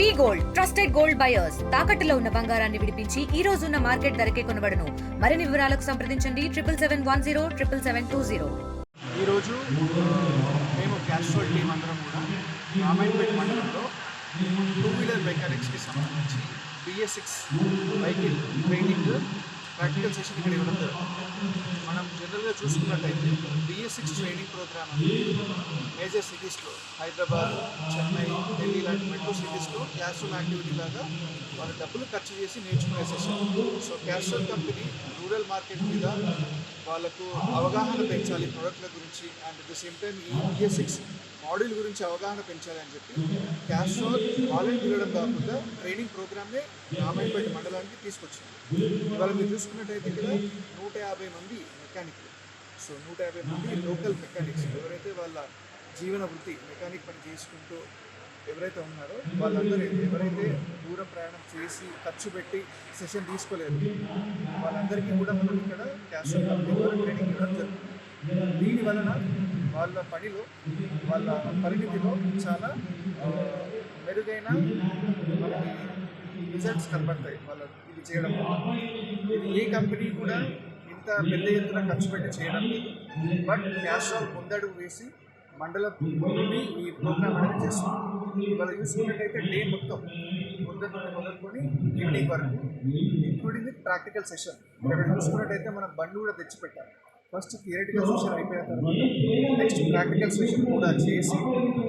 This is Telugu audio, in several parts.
V gold trusted gold buyers. తాకట్టులో ఉన్న బంగారాన్ని విడిపించి ఈ రోజు ఉన్న మార్కెట్ ధరకే కొనబడను. మరిన్ని వివరాలకు సంప్రదించండి. Triple seven one zero triple seven two zero. ఈరోజు మేము క్యాస్ట్రోల్ టీం అందరం కూడా రామాయణపేట మండలంలో టూ వీలర్ మెకానిక్స్కి సంబంధించి BS six vehicle training practical session ఇక్కడ ఇవ్వడం జరుగుతుంది. మనం జనరల్గా చూసుకున్నట్టయితే BS six training programme major సిటీస్లో హైదరాబాద్ చెన్నై ఢిల్లీ లాంటి మెట్రో సిటీస్లో క్యాస్ట్రోల్ యాక్టివిటీ లాగా వాళ్ళు డబ్బులు ఖర్చు చేసి నేర్చుకునే session so Castrol company rural market మీద వాళ్ళకు అవగాహన పెంచాలి ప్రోడక్ట్ల గురించి and at the same time ఈ బిఎస్ సిక్స్ మోడల్ గురించి అవగాహన పెంచాలి అని చెప్పి క్యాస్ట్రోల్ వాళ్ళని ఇవ్వడం కాకుండా ట్రైనింగ్ ప్రోగ్రామ్నే రామాయపేట మండలానికి తీసుకొచ్చింది ఇవాళ మీరు చూసుకున్నట్టయితే ఇక్కడ నూట యాభై మంది మెకానిక్లు. సో నూట యాభై మంది లోకల్ మెకానిక్స్ ఎవరైతే వాళ్ళ జీవన వృత్తి మెకానిక్ పని చేసుకుంటూ ఎవరైతే ఉన్నారో వాళ్ళందరూ ఎవరైతే దూర ప్రయాణం చేసి ఖర్చు పెట్టి సెషన్ తీసుకోలేదు వాళ్ళందరికీ కూడా మనం ఇక్కడ క్యాష్ ట్రైనింగ్ ఇవ్వడం జరుగుతుంది. దీని వలన వాళ్ళ పనిలో వాళ్ళ పరిణితిలో చాలా మెరుగైన మనకి రిజల్ట్స్ కనబడతాయి. వాళ్ళ ఇది చేయడం వల్ల. ఇది ఏ కంపెనీ కూడా అంత పెద్ద ఎత్తున ఖర్చు పెట్టి చేయడం లేదు. బట్ క్యాష్ ఆఫ్ ముందడుగు వేసి మండలం నుండి ఈ ప్రోగ్రామ్ అనేది చేస్తుంది ఇవాళ చూసుకున్నట్టయితే డే మొత్తం పొద్దున్న నుండి మొదలుకొని ఈవినింగ్ వరకు ఇంక్లూడింగ్ విత్ ప్రాక్టికల్ సెషన్ ఇక్కడ చూసుకున్నట్టయితే మనం బండి కూడా తెచ్చిపెట్టాలి ఫస్ట్ థియరిటికల్ సెషన్ అయిపోయిన తర్వాత నెక్స్ట్ ప్రాక్టికల్ సెషన్ కూడా చేసి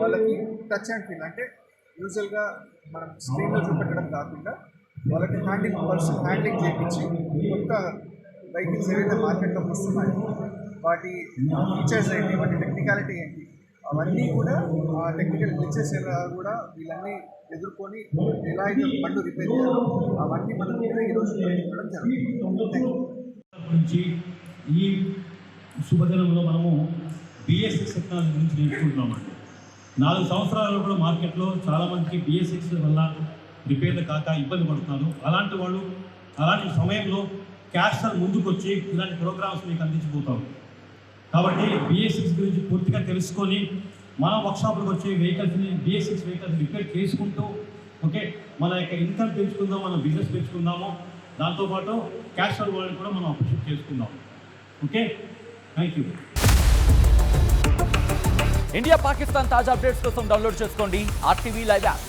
వాళ్ళకి టచ్ అండ్ ఫీల్ అంటే యూజువల్గా మనం స్క్రీన్లో చూపెట్టడం కాకుండా వాళ్ళకి హ్యాండింగ్ పర్సన్ హ్యాండింగ్ చేయించి కొత్త వెహికల్స్ ఏవైతే మార్కెట్లోకి వస్తున్నాయో వాటి ఫీచర్స్ ఏంటి వాటి టెక్నికాలిటీ ఏంటి అవన్నీ కూడా ఆ టెక్నికల్ గ్లిచెస్ కూడా వీళ్ళన్నీ ఎదుర్కొని ఎలా అయితే బండు రిపేర్ చేయాలో అవన్నీ మనం కూడా ఈరోజు ట్రైనింగ్ జరుగుతుంది. ఈ శుభదినంలో మనము బిఎస్సిక్స్ టెక్నాలజీ గురించి నేర్చుకుంటున్నామండి నాలుగు సంవత్సరాలు కూడా మార్కెట్లో చాలామందికి బిఎస్సిక్స్ వల్ల రిపేర్లు కాక ఇబ్బంది పడుతున్నారు. అలాంటి వాళ్ళు అలాంటి సమయంలో క్యాస్టర్ ముందుకు వచ్చి ఇలాంటి ప్రోగ్రామ్స్ మీకు అందించబోతారు కాబట్టి బిఎస్సిక్స్ గురించి పూర్తిగా తెలుసుకొని మన వర్క్షాప్లకు వచ్చే వెహికల్స్ని బిఎస్సిక్స్ వెహికల్స్ రిపేర్ చేసుకుంటూ ఓకే మన యొక్క ఇన్కమ్ పెంచుకుందాం మన బిజినెస్ పెంచుకుందాము. దాంతోపాటు క్యాస్టర్ వాళ్ళని కూడా మనం అప్రిషియేట్ చేసుకుందాం. Okay? Thank you India Pakistan తాజా అప్డేట్స్ కోసం డౌన్లోడ్ చేసుకోండి. RTV live app